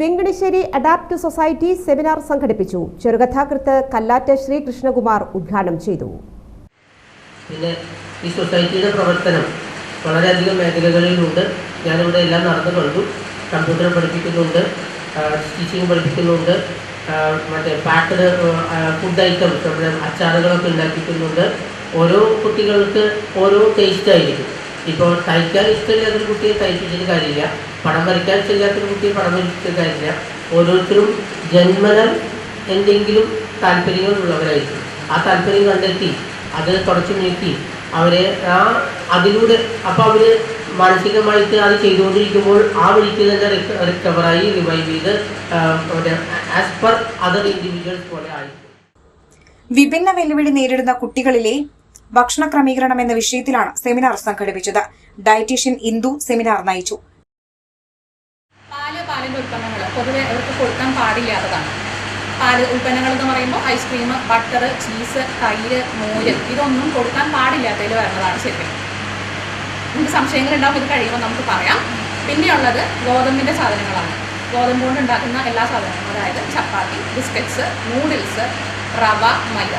വെങ്കടശ്ശേരി adapt society seminar സംഘടിപ്പിച്ചു. ചെറുകഥാകൃത്ത് കല്ലാറ്റ് ശ്രീകൃഷ്ണകുമാർ ഉദ്ഘാടനം ചെയ്തു. പിന്നെ ഈ സൊസൈറ്റിയുടെ പ്രവർത്തനം വളരെയധികം മേഖലകളിലുണ്ട്. ഞാനിവിടെ എല്ലാം നടന്നു കമ്പ്യൂട്ടർ പഠിപ്പിക്കുന്നുണ്ട് സ്റ്റിച്ചിങ് പഠിപ്പിക്കുന്നുണ്ട് മറ്റേ പാക്കഡ് ഫുഡ് ഐറ്റംസ് നമ്മുടെ അച്ചാറുകളൊക്കെ ഉണ്ടാക്കിക്കുന്നുണ്ട്. ഓരോ കുട്ടികൾക്ക് ഓരോ ടേസ്റ്റ് ആയിരിക്കും. ഇപ്പോൾ തയ്ക്കാൻ ഇഷ്ടമില്ലാത്തൊരു കുട്ടിയെ തയ്പ്പിച്ചിട്ട് കാര്യമില്ല. പണം വരയ്ക്കാൻ ഇഷ്ടമില്ലാത്തൊരു കുട്ടിയെ പണം വരച്ചിട്ട് കാര്യമില്ല. ഓരോരുത്തരും ജന്മനം എന്തെങ്കിലും താല്പര്യങ്ങളുള്ളവരായിരിക്കും ആ താല്പര്യം കണ്ടെത്തി അത് തുടച്ചു നീക്കി അവരെ ആ അതിലൂടെ അപ്പോൾ അവർ മാനസികമായിട്ട് അത് ചെയ്തുകൊണ്ടിരിക്കുമ്പോൾ ആ വഴിക്ക് തന്നെ റിക്കവറായി റിവൈവ് ചെയ്ത് ആസ് പെർ അതർ ഇൻഡിവിജ്വൽസ് പോലെ ആയിരിക്കും. വിഭിന്ന വെല്ലുവിളി നേരിടുന്ന കുട്ടികളിലെ ഭക്ഷണ ക്രമീകരണം എന്ന വിഷയത്തിലാണ് സെമിനാർ സംഘടിപ്പിച്ചത്. ഡയറ്റീഷ്യൻ ഇന്ദു സെമിനാർ നയിച്ചു. പാൽ പാലിന്റെ ഉൽപ്പന്നങ്ങൾ പൊതുവെ അവർക്ക് കൊടുക്കാൻ പാടില്ലാത്തതാണ്. പാൽ ഉൽപ്പന്നങ്ങൾ എന്ന് പറയുമ്പോൾ ഐസ്ക്രീം ബട്ടർ ചീസ് തൈര് മോര് ഇതൊന്നും കൊടുക്കാൻ പാടില്ലാത്തതിൽ വരുന്നതാണ് ശരിക്കും. നമുക്ക് സംശയങ്ങൾ ഉണ്ടാവും ഇത് കഴിയുമ്പോൾ നമുക്ക് പറയാം. പിന്നെയുള്ളത് ഗോതമ്പിന്റെ സാധനങ്ങളാണ്. ഗോതമ്പ് കൊണ്ട് ഉണ്ടാക്കുന്ന എല്ലാ സാധനങ്ങളും അതായത് ചപ്പാത്തി ബിസ്ക്കറ്റ്സ് നൂഡിൽസ് റവ മൈദ.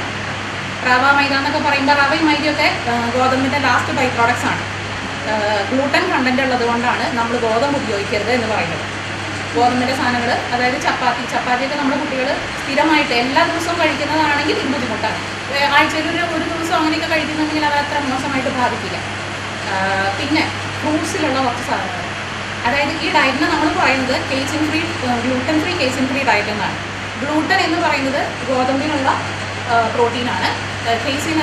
റവ മൈദ എന്നൊക്കെ പറയുമ്പോൾ റവയും മൈദയൊക്കെ ഗോതമ്പിന്റെ ലാസ്റ്റ് ബൈ പ്രോഡക്ട്സ് ആണ്. ഗ്ലൂട്ടൻ കണ്ടന്റ് ഉള്ളത് കൊണ്ടാണ് നമ്മൾ ഗോതമ്പ് ഉപയോഗിക്കരുത് എന്ന് പറയുന്നത്. ഗോതമ്പിന്റെ സാധനങ്ങൾ അതായത് ചപ്പാത്തി ചപ്പാത്തിയൊക്കെ നമ്മുടെ കുട്ടികൾ സ്ഥിരമായിട്ട് എല്ലാ ദിവസവും കഴിക്കുന്നതാണെങ്കിൽ ഇത് ബുദ്ധിമുട്ടാണ്. ആഴ്ചയിൽ ഒരു ഒരു ദിവസം അങ്ങനെയൊക്കെ കഴിക്കുന്നുണ്ടെങ്കിൽ അത് അത്ര മോശമായിട്ട് ബാധിക്കില്ല. പിന്നെ ഫ്രൂട്ട്സിലുള്ള കുറച്ച് സാധനങ്ങൾ അതായത് ഈ ഡയറ്റിന് നമ്മൾ പറയുന്നത് casein free gluten free casein free diet എന്നാണ്. ഗ്ലൂട്ടൻ എന്ന് പറയുന്നത് ഗോതമ്പിനുള്ള പ്രോട്ടീനാണ് കേസിൻ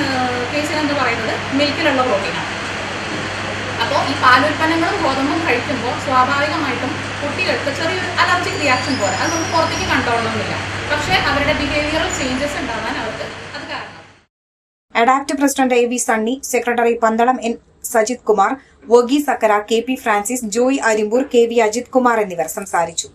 കേസിൻ എന്ന് പറയുന്നത്? മിൽക്കിലുള്ള പ്രോട്ടീനാണ് അപ്പോൾ ഈ പാലുൽപ്പന്നങ്ങളും ഗോതമ്പും കഴിക്കുമ്പോൾ സ്വാഭാവികമായിട്ടും കുട്ടികൾക്ക് ചെറിയൊരു അലർജിക് റിയാക്ഷൻ പോലെ അത് നമുക്ക് പുറത്തേക്ക് കണ്ടോളണമെന്നില്ല പക്ഷേ അവരുടെ ബിഹേവിയറൽ ചേഞ്ചസ് ഉണ്ടാവാൻ അവർക്ക് അത് കാരണം. Adapt president A V Sunny secretary Pandalam N Sajith Kumar വോഗി സക്കര K P Francis Joy Arimpur K V Ajith Kumar എന്നിവർ സംസാരിച്ചു.